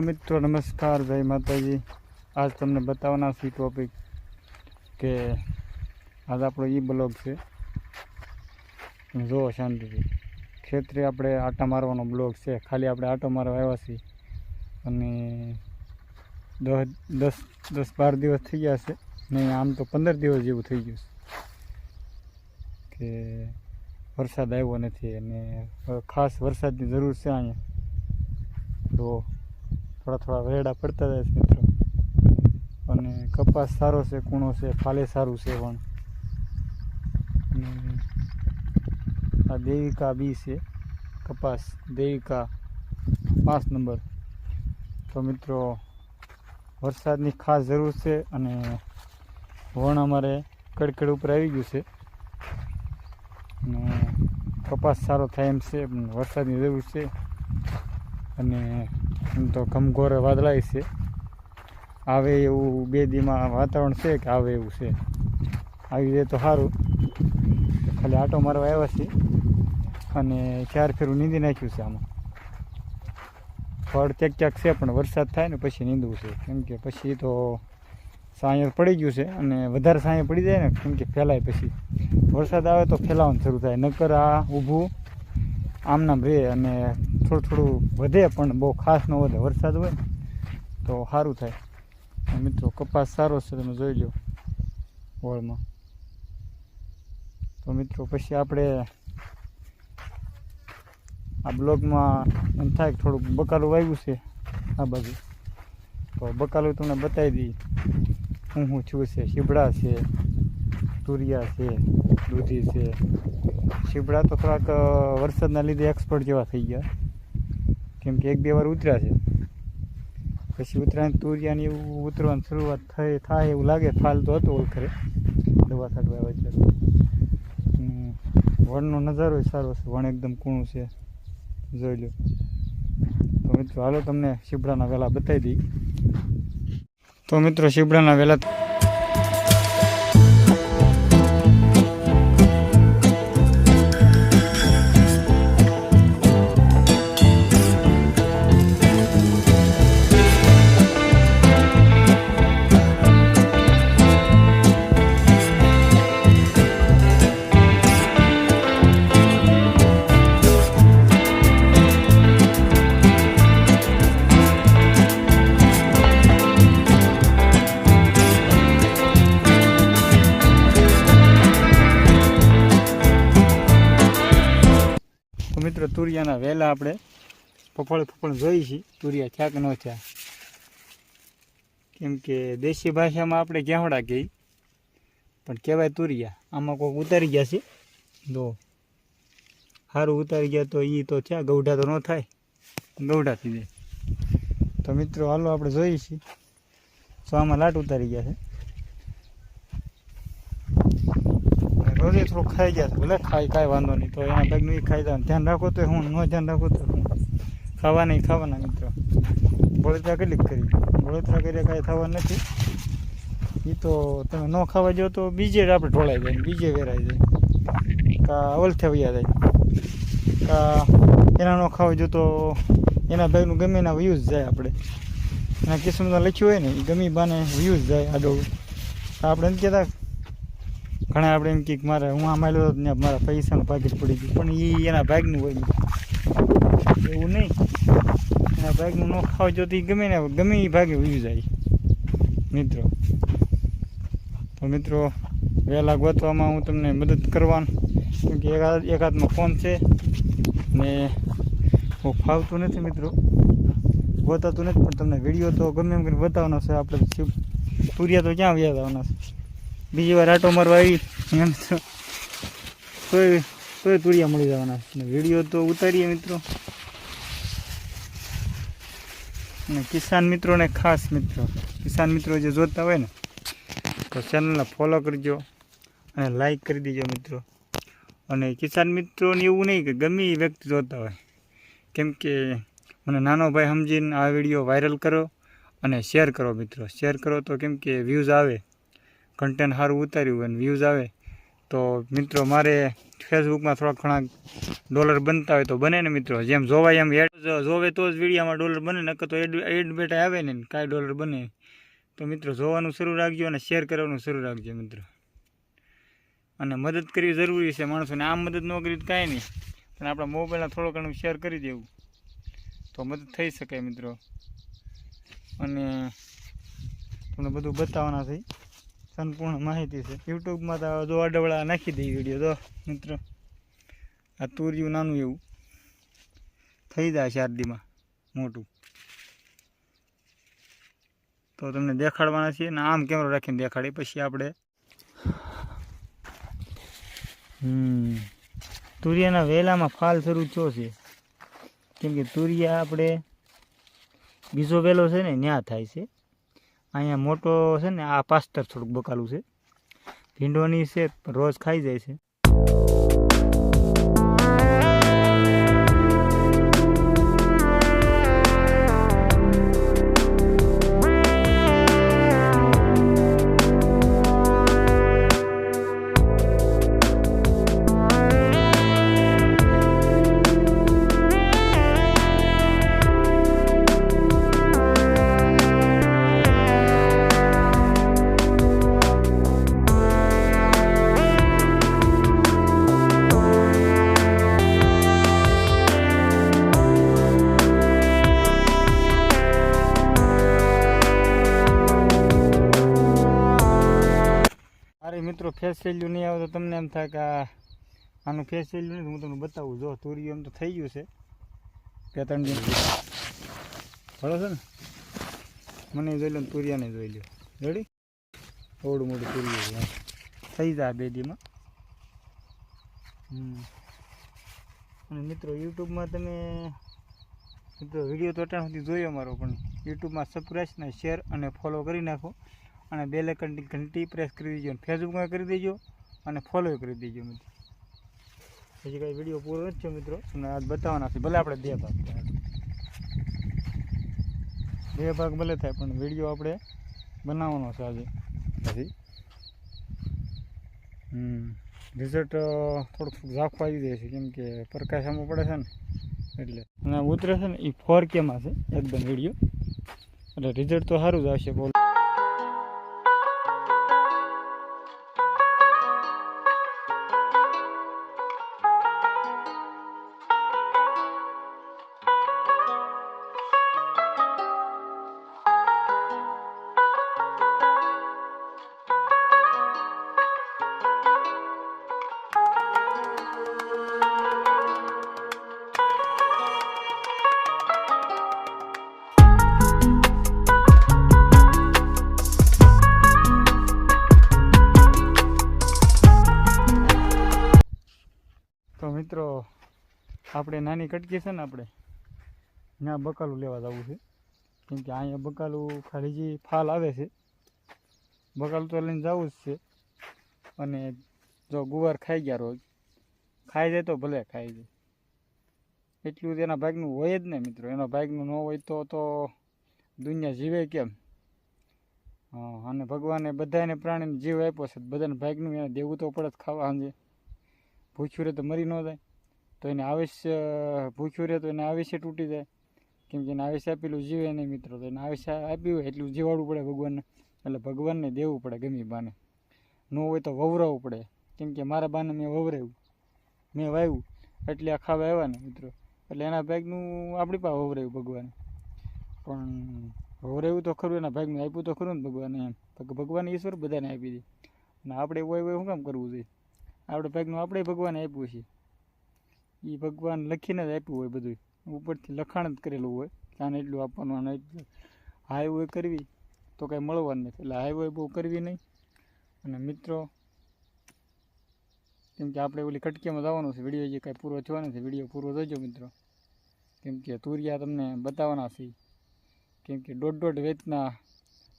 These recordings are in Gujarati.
મિત્રો, નમસ્કાર, જય માતાજી. આજ તમને બતાવવાના છીએ ટોપિક કે આજ આપણો ઈ બ્લોગ છે. જુઓ શાંતિથી. ખેતરે આપણે આટા મારવાનો બ્લોગ છે. ખાલી આપણે આટો મારવા આવ્યા છીએ. અને દસ દસ દસ બાર દિવસ થઈ ગયા છે. ને આમ તો પંદર દિવસ જેવું થઈ ગયું છે. કે વરસાદ આવ્યો નથી અને ખાસ વરસાદની જરૂર છે અહીંયા. તો થોડા થોડા વેરડા પડતા જાય છે મિત્રો. અને કપાસ સારો છે, કૂણો છે, ફાલે સારું છે પણ. આ દેવિકા બી છે, કપાસ. દેવિકા, પાંચ નંબર. તો મિત્રો, વરસાદની ખાસ જરૂર છે અને વણ અમારે કડકડ ઉપર આવી ગયું છે. અને કપાસ સારો થાય એમ છે વરસાદની જરૂર છે. અને એમ તો ઘમઘોર વાદળાય છે. આવે એવું બે દીમાં વાતાવરણ છે કે આવે એવું છે? આવી જાય તો સારું ખાલી આટો મારવા આવ્યા છીએ અને ચાર ફેરું નીંદી નાખ્યું છે આમાં. ફળ ક્યાંક ક્યાંક છે પણ વરસાદ થાય ને પછી નીંદવું છે. કેમ કે પછી તો સાંય પડી ગયું છે અને વધારે સાંય પડી જાય ને કેમ કે ફેલાય પછી. વરસાદ આવે તો ફેલાવાનું શરૂ થાય. નકર આ ઊભું આમ નામ રહે અને થોડું થોડું વધે પણ બહુ ખાસ ન વધે. વરસાદ હોય ને, તો સારું થાય. મિત્રો, કપાસ સારો છે, તમે જોઈ લો વળમાં. તો મિત્રો, પછી આપણે આ બ્લોગમાં એમ થાય કે થોડુંક બકાલું વાવ્યું છે આ બાજુ. તો બકાલું તમને બતાવી દઈ હું હું છું છે, શીબડા છે, તુરિયા છે, દૂધી છે. શીબડા તો થોડાક વરસાદના લીધે એક્સપર્ટ જેવા થઈ ગયા. કેમ કે એક બે વાર ઉતર્યા છે. પછી ઉત્તરાયણ તુરિયાની એવું ઉતરવાની શરૂઆત થઈ, થાય એવું લાગે ફાલ તો હતો ઓળખરે દવા છાંટવા આવે છે વણનો નજારો સારો છે, વણ એકદમ કૂણું છે. જોઈ લો તો મિત્રો, હાલો તમને શીબડાના વેલા બતાવી દઈ. તો મિત્રો, શીબડાના વેલા તુરિયાના વેલા આપણે ફફળ ફફળ જોઈ છીએ. તુરિયા થયા કે ન થયા? કેમ કે દેશી ભાષામાં આપણે ગેહડા કહી પણ કહેવાય તુરિયા. આમાં કોઈક ઉતારી ગયા છે. તો સારું ઉતારી ગયા તો એ તો થયા, ગૌઢા તો ન થાય. ગૌઢા થઈ જાય તો મિત્રો, હાલો આપણે જોઈએ છીએ. તો આમાં લાટ ઉતારી ગયા છે. રોજે થોડું ખાઈ ગયા ભલે ખાય કાંઈ વાંધો નહીં, તો એના ભાગનું એ ખાઈ જવાનું. ધ્યાન રાખો તો હું, ન ધ્યાન રાખો તો હું. ખાવા નહીં ખાવાના મિત્રો. બળતરા કેટલીક કરી? બળતરા કરીએ કાંઈ થવા નથી. એ તો તમે ન ખાવા જાઓ તો બીજે આપણે ઢોળાઈ જાય બીજે વેરાઈ જાય. કા અવલથે વયા જાય. કા એના ન ખાવા જો તો એના ભાગનું ગમે એના વ્યૂઝ જાય આપણે. એના કિસ્મમાં લખ્યું હોય ને એ ગમે બાને વ્યૂઝ જાય આડો આપણે એમ કહેતા ઘણા આપણે એમ કે મારે હું આ માલ્યો હતો ને મારા પૈસાનું પાકીટ પડી ગયું. પણ એ એના ભાગનું હોય એવું નહીં. એના ભાગનું ન ખાવા જો ગમે ને ગમે એ ભાગે ઉયું જાય. મિત્રો. તો મિત્રો, વહેલા ગોતવામાં હું તમને મદદ કરવાનું. કેમ કે એક એક ફોન છે ને હું ફાવતું નથી મિત્રો. ગોતાતું નથી, પણ તમને વીડિયો તો ગમે એમ કરીને બતાવવાનો છે. આપણે તુરિયા તો ક્યાં વ્યાજ આવવાના છે? બીજી વાર આટો મારવા આવી એમ તો. તોય તોય તુરિયા મળી જવાના વીડિયો તો ઉતારીએ મિત્રો. અને કિસાન મિત્રોને ખાસ મિત્રો, કિસાન મિત્રો જે જોતા હોય ને, તો ચેનલને ફોલો કરજો અને લાઈક કરી દેજો મિત્રો. અને કિસાન મિત્રોને એવું નહીં કે ગમે એ વ્યક્તિ જોતા હોય. કેમ કે મને નાનો ભાઈ સમજીને આ વીડિયો વાયરલ કરો અને શેર કરો મિત્રો. શેર કરો તો કેમ કે વ્યૂઝ આવે. કન્ટેન્ટ સારું ઉતાર્યું અને વ્યૂઝ આવે, તો મિત્રો મારે ફેસબુકમાં થોડાક ઘણા ડોલર બનતા હોય તો બને ને મિત્રો. જેમ જોવાય એમ એડ જોવે તો જ વિડીયામાં ડોલર બને, નકર તો એડ એડ બેટા આવે ને કાંઈ ડોલર બને તો મિત્રો જોવાનું શરૂ રાખજો અને શેર કરવાનું શરૂ રાખજો મિત્રો. અને મદદ કરવી જરૂરી છે માણસોને. આમ મદદ ન કરી કાંઈ નહીં. પણ આપણા મોબાઈલમાં થોડો ઘણું શેર કરી દેવું. તો મદદ થઈ શકે મિત્રો. અને તમને બધું બતાવવાના છે. સંપૂર્ણ માહિતી છે. યુટ્યુબમાં તો જો અડવડા નાખી દઈએ વીડિયો તો, મિત્રો. આ તુરિયું નાનું એવું. થઈ જાય શારદીમાં મોટું. તો તમને દેખાડવાના છીએ ને આમ કેમેરો રાખીને દેખાડીએ. પછી આપણે હમ, તુરિયાના વેલામાં ફાલ શરૂ થયો છે. કેમ કે તુરિયા આપણે, બીજો વેલો છે ને ત્યાં થાય છે. અહીંયા મોટો છે ને, આ પાસ્તર થોડુંક બકાલું છે. ભીંડોની છે રોજ ખાઈ જાય છે. અરે મિત્રો ફેસ વેલ્યુ નહીં આવે તો તમને એમ થાય કે આનું ફેસ વેલ્યુ નથી હું તમને બતાવું. જો તુરિયું એમ તો થઈ ગયું છે. બે ત્રણ દિન બરાબર છે ને? મને જોઈ લો તુરિયાને જોઈ લો. રેડી? થોડું મોટું તુરિયું થઈ જાય બે દીમાં અને મિત્રો, યુટ્યુબમાં તમે મિત્રો વીડિયો તો અત્યાર સુધી જોયો મારો, પણ યુટ્યુબમાં સબસ્ક્રાઈબ ને શેર અને ફોલો કરી નાખો. અને બે લેકનની ઘંટી પ્રેસ કરી દેજો અને ફેસબુકમાં કરી દેજો અને ફોલો કરી દેજો મિત્રો. હજી કાંઈ વીડિયો પૂરો નથી છે મિત્રો. તમને આજ બતાવવાના છે. ભલે આપણે બે ભાગ. બે ભાગ ભલે થાય પણ વીડિયો આપણે બનાવવાનો છે આજે. પછી હમ. રિઝલ્ટ થોડુંક ઝાંખું આવી જાય છે. કેમ કે પ્રકાશ આમાં પડે છે ને. એટલે. અને ઉતરે છે ને એ ફોર કેમાં છે. એકદમ વીડિયો એટલે રિઝલ્ટ તો સારું જ આવશે. બોલ. મિત્રો, આપણે નાની કટકી છે ને આપણે, ત્યાં બકાલું લેવા જવું છે. કેમ કે અહીંયા બકાલું ખાલી જે ફાલ આવે છે, બકાલું તો લઈને જવું જ છે. અને જો ગુવાર ખાઈ ગયા રોજ, ખાઈ જાય તો ભલે ખાઈ જાય. એટલું તેના ભાગનું હોય જ ને મિત્રો, એના ભાગનું ન હોય તો તો દુનિયા જીવે કેમ? અને ભગવાને બધાને પ્રાણીને જીવ આપ્યો છે, બધાને ભાગનું એને દેવું તો પડે જ ખાવા સાંજે ભૂખ્યું રહે તો મરી ન જાય. તો એને આવેશ્ય ભૂખ્યું રહે તો એને આવેશ્ય તૂટી જાય. કેમ કે એને આવેશ્ય આપેલું જીવે નહીં મિત્રો, તો એને આવેશ્ય આપ્યું હોય એટલું જીવાડવું પડે ભગવાનને. એટલે ભગવાનને દેવું પડે ગમે બાને. ન હોય તો વવરાવવું પડે. કેમ કે મારા બાને મેં વવરાવ્યું. મેં વાવ્યું. એટલે આ ખાવા આવ્યા ને મિત્રો. એટલે એના ભાગનું આપણી પાસે વવરાવ્યું ભગવાને. પણ વવરાવ્યું તો ખરું, એના ભાગનું આપ્યું તો ખરું ને ભગવાને એમ. ભગવાન ઈશ્વર બધાને આપી દે. અને આપણે હોય હોય શું કામ કરવું જોઈએ? આપણે ભાગનું આપણે ભગવાને આપ્યું છે. એ ભગવાન લખીને જ આપ્યું હોય બધું ઉપરથી લખાણ જ કરેલું હોય આને એટલું આપવાનું, આને એટલું. હાઈવે કરવી તો કાંઈ મળવાનું નથી. એટલે હાઈવે બહુ કરવી નહીં. અને મિત્રો, કેમ કે આપણે ઓલી કટકીમાં જવાનું છે. વીડિયો જે કાંઈ પૂરો થયો નથી વીડિયો પૂરો થજો મિત્રો. કેમ કે તુરિયા તમને બતાવવાના છે. કેમ કે દોઢ દોઢ વેચના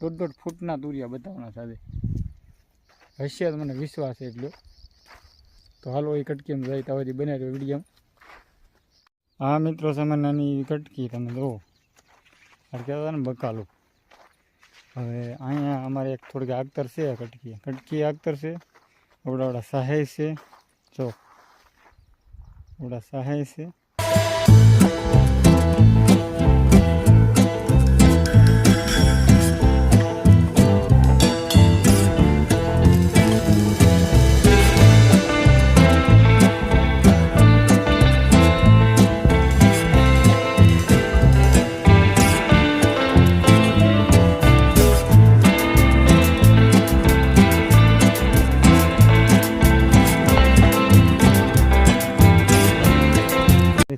દોઢ દોઢ ફૂટના તુરિયા બતાવવાના છે આજે. હશે મને વિશ્વાસ છે એટલો. તો હાલો એ કટકીમાં જાય ત્યાં સુધી બને રહ્યો વીડિયો. હા, મિત્રો સામે નાની કટકી તમે જુઓ. કહેતા ને બકાલો. હવે અહીંયા અમારે એક થોડીક આગતર છે કટકી. કટકી આગતર છે આવડા આવડા સહાય છે. જો ઓડા સહાય છે.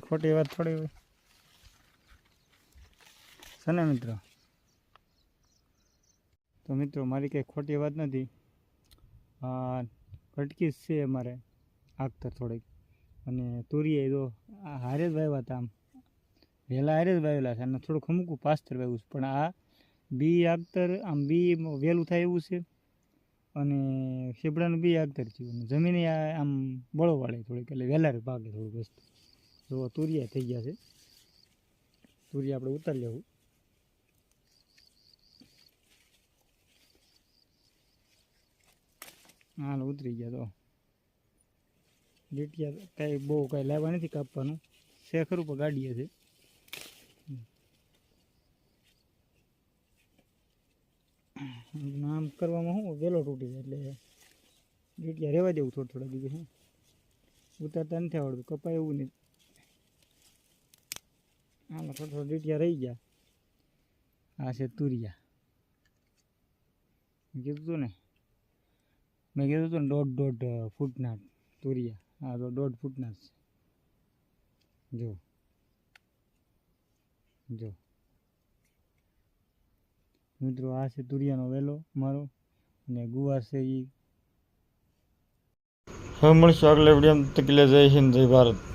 ખોટી વાત થોડી હોય. છે મિત્રો? તો મિત્રો, મારી કંઈ ખોટી વાત નથી. કટકી છે અમારે આગતર થોડીક. અને તુરીએ તો હારે જ વાવ્યા હતા આમ. વહેલા હારે જ વાવેલા છે અને થોડુંક અમુક પાસ્તર વાવ્યું છે. પણ આ બી આગતર, આમ બી વહેલું થાય એવું છે. અને શીપડાનું બી આગતર થયું અને જમીને આમ બળો વાળે થોડીક, એટલે વહેલા ભાગે થોડુંક વસ્તુ. જો તુરિયા થઈ ગયા છે. તુરિયા આપણે ઉતારી લેવું. હાલ ઉતરી ગયા તો. લીટિયા કાંઈ બહુ કાંઈ લાવવા નથી કાપવાનું. છે ખરું પણ ગાડીએ છે. આમ કરવામાં શું, વેલો તૂટી જાય એટલે લીટિયા રહેવા દેવું થોડું થોડા બીજું શું ઉતારતા નથી આવડતું, કપાય એવું નહીં. આમાં થોડા થોડા લીટિયા રહી ગયા આ છે તુરિયા કીધું હતું ને મેં કીધું હતું ને દોઢ દોઢ ફૂટના તુરિયા આ તો દોઢ ફૂટના છે જો જો મિત્રો આ છે તુરિયાનો વેલો મારો અને ગુવા છે એ હવે મળશું આગલા વીડિયો તકલે જય હિન્દ જય ભારત